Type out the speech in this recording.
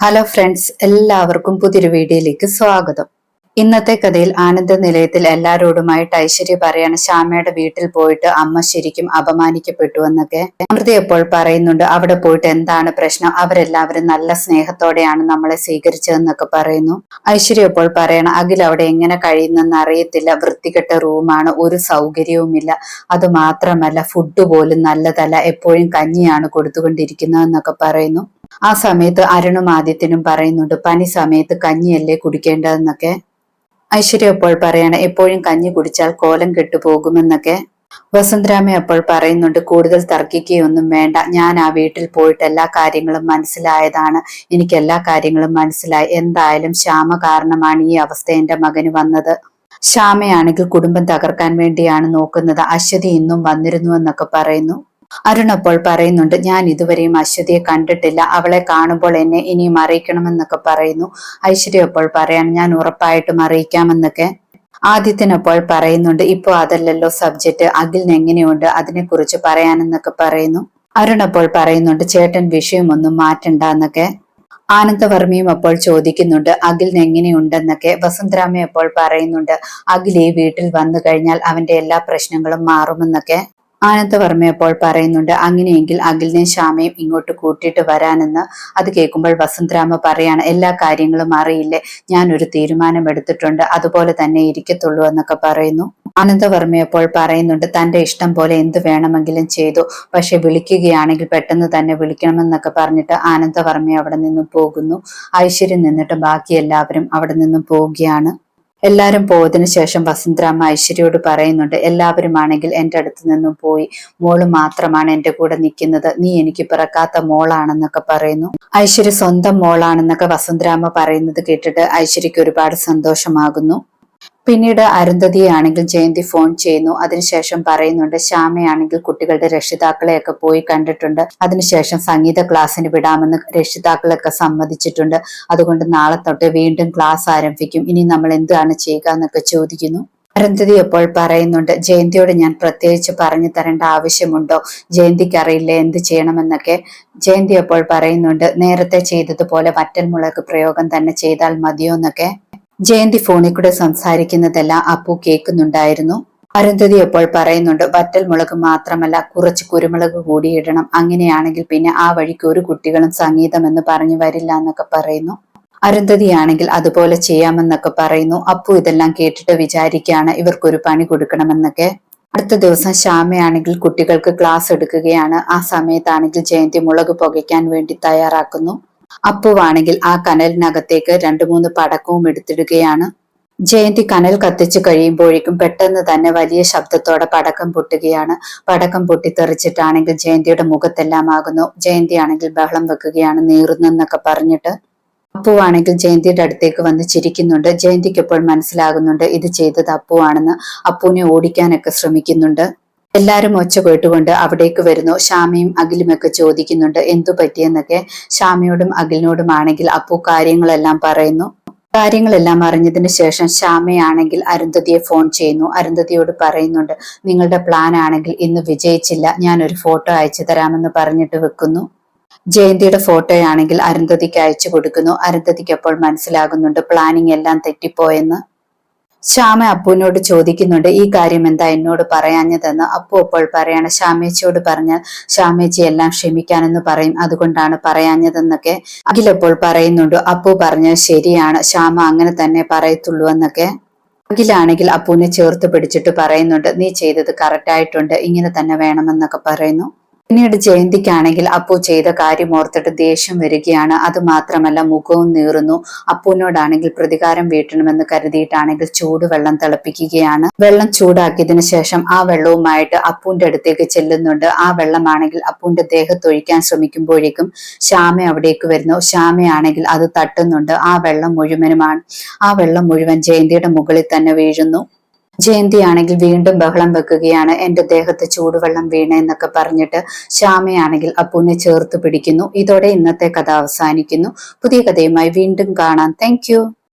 Hello friends എല്ലാവർക്കും പുതിയൊരു വീഡിയോയിലേക്ക് സ്വാഗതം. ഇന്നത്തെ കഥയിൽ ആനന്ദ നിലയത്തിൽ എല്ലാരോടുമായിട്ട് ഐശ്വര്യ പറയാണ് ശ്യാമയുടെ വീട്ടിൽ പോയിട്ട് അമ്മ ശരിക്കും അപമാനിക്കപ്പെട്ടു എന്നൊക്കെ. അമൃത എപ്പോൾ പറയുന്നുണ്ട് അവിടെ പോയിട്ട് എന്താണ് പ്രശ്നം അവരെല്ലാവരും നല്ല സ്നേഹത്തോടെയാണ് നമ്മളെ സ്വീകരിച്ചതെന്നൊക്കെ പറയുന്നു. ഐശ്വര്യ എപ്പോൾ പറയണം അഖിൽ അവിടെ എങ്ങനെ കഴിയുന്നെന്ന് അറിയത്തില്ല വൃത്തികെട്ട റൂമാണ് ഒരു സൗകര്യവുമില്ല. അത് മാത്രമല്ല ഫുഡ് പോലും നല്ലതല്ല എപ്പോഴും കഞ്ഞിയാണ് കൊടുത്തുകൊണ്ടിരിക്കുന്നതെന്നൊക്കെ പറയുന്നു. ആ സമയത്ത് അരുണും ആദിത്യനും പറയുന്നുണ്ട് പനി സമയത്ത് കഞ്ഞിയല്ലേ കുടിക്കേണ്ടതെന്നൊക്കെ? ഐശ്വര്യ അപ്പോൾ പറയാണ് എപ്പോഴും കഞ്ഞി കുടിച്ചാൽ കോലം കെട്ടുപോകുമെന്നൊക്കെ? വസന്തരാമ അപ്പോൾ പറയുന്നുണ്ട് കൂടുതൽ തർക്കിക്കുകയൊന്നും വേണ്ട. ഞാൻ ആ വീട്ടിൽ പോയിട്ട് എല്ലാ കാര്യങ്ങളും മനസ്സിലായതാണ്. എനിക്ക് എല്ലാ കാര്യങ്ങളും മനസ്സിലായി. എന്തായാലും ശ്യാമ കാരണമാണ് ഈ അവസ്ഥ എന്റെ മകന് വന്നത്. ശ്യാമയാണെങ്കിൽ കുടുംബം തകർക്കാൻ വേണ്ടിയാണ് നോക്കുന്നത്. അശ്വതി ഇന്നും വന്നിരുന്നു എന്നൊക്കെ പറയുന്നു. അരുൺ അപ്പോൾ പറയുന്നുണ്ട് ഞാൻ ഇതുവരെയും അശ്വതിയെ കണ്ടിട്ടില്ല. അവളെ കാണുമ്പോൾ എന്നെ ഇനിയും അറിയിക്കണമെന്നൊക്കെ പറയുന്നു. ഐശ്വര്യ അപ്പോൾ പറയാൻ ഞാൻ ഉറപ്പായിട്ടും അറിയിക്കാമെന്നൊക്കെ. ആദിത്യനപ്പോൾ പറയുന്നുണ്ട് ഇപ്പോ അതല്ലല്ലോ സബ്ജക്റ്റ്. അഖിലിന് എങ്ങനെയുണ്ട്? അതിനെക്കുറിച്ച് പറയാനെന്നൊക്കെ പറയുന്നു. അരുൺ അപ്പോൾ പറയുന്നുണ്ട് ചേട്ടൻ വിഷയമൊന്നും മാറ്റണ്ട എന്നൊക്കെ ആനന്ദവർമ്മയും അപ്പോൾ ചോദിക്കുന്നുണ്ട് അഖിലിന് എങ്ങനെയുണ്ടെന്നൊക്കെ. വസുന്ധരാമ അപ്പോൾ പറയുന്നുണ്ട് അഖിൽ ഈ വീട്ടിൽ വന്നു കഴിഞ്ഞാൽ അവന്റെ എല്ലാ പ്രശ്നങ്ങളും മാറുമെന്നൊക്കെ. ആനന്ദവർമ്മ അപ്പോൾ പറയുന്നുണ്ട് അങ്ങനെയെങ്കിൽ അഖിലിനെയും ശ്യാമയും ഇങ്ങോട്ട് കൂട്ടിയിട്ട് വരാനെന്ന് അത് കേൾക്കുമ്പോൾ വസന്തരാമ പറയാണ് എല്ലാ കാര്യങ്ങളും അറിയില്ലേ ഞാൻ ഒരു തീരുമാനം എടുത്തിട്ടുണ്ട് അതുപോലെ തന്നെ ഇരിക്കത്തുള്ളൂ എന്നൊക്കെ പറയുന്നു. ആനന്ദവർമ്മ അപ്പോൾ പറയുന്നുണ്ട് തന്റെ ഇഷ്ടം പോലെ എന്ത് വേണമെങ്കിലും ചെയ്തു പക്ഷെ വിളിക്കുകയാണെങ്കിൽ പെട്ടെന്ന് തന്നെ വിളിക്കണമെന്നൊക്കെ പറഞ്ഞിട്ട് ആനന്ദവർമ്മ അവിടെ നിന്നും പോകുന്നു. ഐശ്വര്യം നിന്നിട്ട് ബാക്കി എല്ലാവരും അവിടെ നിന്നും പോവുകയാണ് എല്ലാവരും പോയതിനു ശേഷം വസുന്ധരാമ്മ ഐശ്വര്യയോട് പറയുന്നുണ്ട് എല്ലാവരും ആണെങ്കിൽ എന്റെ അടുത്ത് നിന്നും പോയി. മോൾ മാത്രമാണ് എന്റെ കൂടെ നിൽക്കുന്നത്. നീ എനിക്ക് പിറക്കാത്ത മോളാണെന്നൊക്കെ പറയുന്നു. ഐശ്വര്യ സ്വന്തം മോളാണെന്നൊക്കെ വസുന്ധരാമ്മ പറയുന്നത് കേട്ടിട്ട് ഐശ്വര്യക്ക് ഒരുപാട് സന്തോഷമാകുന്നു. പിന്നീട് അരുന്ധതിയാണെങ്കിൽ ജയന്തി ഫോൺ ചെയ്യുന്നു. അതിനുശേഷം പറയുന്നുണ്ട് ശ്യാമയാണെങ്കിൽ കുട്ടികളുടെ രക്ഷിതാക്കളെയൊക്കെ പോയി കണ്ടിട്ടുണ്ട്. അതിനുശേഷം സംഗീത ക്ലാസ്സിന് വിടാമെന്ന് രക്ഷിതാക്കളൊക്കെ സമ്മതിച്ചിട്ടുണ്ട്. അതുകൊണ്ട് നാളെ തൊട്ട് വീണ്ടും ക്ലാസ് ആരംഭിക്കും. ഇനി നമ്മൾ എന്താണ് ചെയ്യുക എന്നൊക്കെ ചോദിക്കുന്നു. അരുന്ധതി അപ്പോൾ പറയുന്നുണ്ട് ജയന്തിയോട് ഞാൻ പ്രത്യേകിച്ച് പറഞ്ഞു തരേണ്ട ആവശ്യമുണ്ടോ? ജയന്തിക്ക് അറിയില്ല എന്ത് ചെയ്യണമെന്നൊക്കെ? ജയന്തി അപ്പോൾ പറയുന്നുണ്ട് നേരത്തെ ചെയ്തതുപോലെ വറ്റൽമുളക് പ്രയോഗം തന്നെ ചെയ്താൽ മതിയോ എന്നൊക്കെ. ജയന്തി ഫോണിൽ കൂടെ സംസാരിക്കുന്നതെല്ലാം അപ്പു കേൾക്കുന്നുണ്ടായിരുന്നു. അരുന്ധതി എപ്പോൾ പറയുന്നുണ്ട് വറ്റൽ മുളക് മാത്രമല്ല കുറച്ച് കുരുമുളക് കൂടി ഇടണം. അങ്ങനെയാണെങ്കിൽ പിന്നെ ആ വഴിക്ക് ഒരു കുട്ടികളും സംഗീതം എന്ന് പറഞ്ഞു വരില്ല എന്നൊക്കെ പറയുന്നു. അരുന്ധതിയാണെങ്കിൽ അതുപോലെ ചെയ്യാമെന്നൊക്കെ പറയുന്നു. അപ്പു ഇതെല്ലാം കേട്ടിട്ട് വിചാരിക്കുകയാണ് ഇവർക്കൊരു പണി കൊടുക്കണമെന്നൊക്കെ. അടുത്ത ദിവസം ശ്യാമയാണെങ്കിൽ കുട്ടികൾക്ക് ക്ലാസ് എടുക്കുകയാണ്. ആ സമയത്താണെങ്കിൽ ജയന്തി മുളക് പുകയ്ക്കാൻ വേണ്ടി തയ്യാറാക്കുന്നു. അപ്പുവാണെങ്കിൽ ആ കനലിനകത്തേക്ക് രണ്ടു മൂന്ന് പടക്കവും എടുത്തിടുകയാണ്. ജയന്തി കനൽ കത്തിച്ചു കഴിയുമ്പോഴേക്കും പെട്ടെന്ന് തന്നെ വലിയ ശബ്ദത്തോടെ പടക്കം പൊട്ടുകയാണ്. പടക്കം പൊട്ടിത്തെറിച്ചിട്ടാണെങ്കിൽ ജയന്തിയുടെ മുഖത്തെല്ലാം ആകുന്നു. ജയന്തി ആണെങ്കിൽ ബഹളം വെക്കുകയാണ് നീറുന്നെന്നൊക്കെ പറഞ്ഞിട്ട്. അപ്പുവാണെങ്കിൽ ജയന്തിയുടെ അടുത്തേക്ക് വന്ന് ചിരിക്കുന്നുണ്ട്. ജയന്തിക്ക് ഇപ്പോൾ മനസ്സിലാകുന്നുണ്ട് ഇത് ചെയ്തത് അപ്പുവാണെന്ന്. അപ്പുവിനെ ഓടിക്കാനൊക്കെ ശ്രമിക്കുന്നുണ്ട്. എല്ലാരും ഒച്ച കേട്ടുകൊണ്ട് അവിടേക്ക് വരുന്നു. ഷാമിയും അഖിലുമൊക്കെ ചോദിക്കുന്നുണ്ട് എന്തു പറ്റിയെന്നൊക്കെ? ഷാമിയോടും അഖിലിനോടും ആണെങ്കിൽ അപ്പു കാര്യങ്ങളെല്ലാം പറയുന്നു. കാര്യങ്ങളെല്ലാം അറിഞ്ഞതിന് ശേഷം ശ്യാമയാണെങ്കിൽ അരുന്ധതിയെ ഫോൺ ചെയ്യുന്നു. അരുന്ധതിയോട് പറയുന്നുണ്ട് നിങ്ങളുടെ പ്ലാൻ ആണെങ്കിൽ ഇന്ന് വിജയിച്ചില്ല. ഞാൻ ഒരു ഫോട്ടോ അയച്ചു തരാമെന്ന് പറഞ്ഞിട്ട് വെക്കുന്നു. ജയന്തിയുടെ ഫോട്ടോയാണെങ്കിൽ അരുന്ധതിക്ക് അയച്ചു കൊടുക്കുന്നു. അരുന്ധതിക്ക് അപ്പോൾ മനസ്സിലാകുന്നുണ്ട് പ്ലാനിങ് എല്ലാം തെറ്റിപ്പോയെന്ന്. ശ്യാമ അപ്പുവിനോട് ചോദിക്കുന്നുണ്ട് ഈ കാര്യം എന്താ എന്നോട് പറയാഞ്ഞതെന്ന്? അപ്പു അപ്പോൾ പറയാണ് ശ്യാമേച്ചിയോട് പറഞ്ഞാൽ ശ്യാമേച്ചി എല്ലാം ക്ഷമിക്കാനെന്ന് പറയും അതുകൊണ്ടാണ് പറയാഞ്ഞതെന്നൊക്കെ അഖിലപ്പോൾ പറയുന്നുണ്ട്. അപ്പു പറഞ്ഞാൽ ശരിയാണ് ശ്യാമ അങ്ങനെ തന്നെ പറയത്തുള്ളൂ എന്നൊക്കെ അഖിലാണെങ്കിൽ അപ്പുവിനെ ചേർത്ത് പിടിച്ചിട്ട് പറയുന്നുണ്ട് നീ ചെയ്തത് കറക്റ്റ് ആയിട്ടുണ്ട് ഇങ്ങനെ തന്നെ വേണമെന്നൊക്കെ പറയുന്നു. പിന്നീട് ജയന്തിക്കാണെങ്കിൽ അപ്പു ചെയ്ത കാര്യം ഓർത്തിട്ട് ദേഷ്യം വരികയാണ്. അത് മാത്രമല്ല മുഖവും നീറുന്നു. അപ്പുവിനോടാണെങ്കിൽ പ്രതികാരം വീട്ടണമെന്ന് കരുതിയിട്ടാണെങ്കിൽ ചൂടുവെള്ളം തിളപ്പിക്കുകയാണ്. വെള്ളം ചൂടാക്കിയതിനു ശേഷം ആ വെള്ളവുമായിട്ട് അപ്പുവിന്റെ അടുത്തേക്ക് ചെല്ലുന്നുണ്ട്. ആ വെള്ളമാണെങ്കിൽ അപ്പുവിന്റെ ദേഹത്തൊഴിക്കാൻ ശ്രമിക്കുമ്പോഴേക്കും ശ്യാമ അവിടേക്ക് വരുന്നു. ശ്യാമയാണെങ്കിൽ അത് തട്ടുന്നുണ്ട്. ആ വെള്ളം മുഴുവനുമാണ്. ആ വെള്ളം മുഴുവൻ ജയന്തിയുടെ മുകളിൽ തന്നെ വീഴുന്നു. ജയന്തിയാണെങ്കിൽ വീണ്ടും ബഹളം വെക്കുകയാണ്. എന്റെ ദേഹത്ത് ചൂടുവെള്ളം വീണ എന്നൊക്കെ പറഞ്ഞിട്ട് ശ്യാമയാണെങ്കിൽ അപ്പുവിനെ ചേർത്ത് പിടിക്കുന്നു. ഇതോടെ ഇന്നത്തെ കഥ അവസാനിക്കുന്നു. പുതിയ കഥയുമായി വീണ്ടും കാണാം. താങ്ക്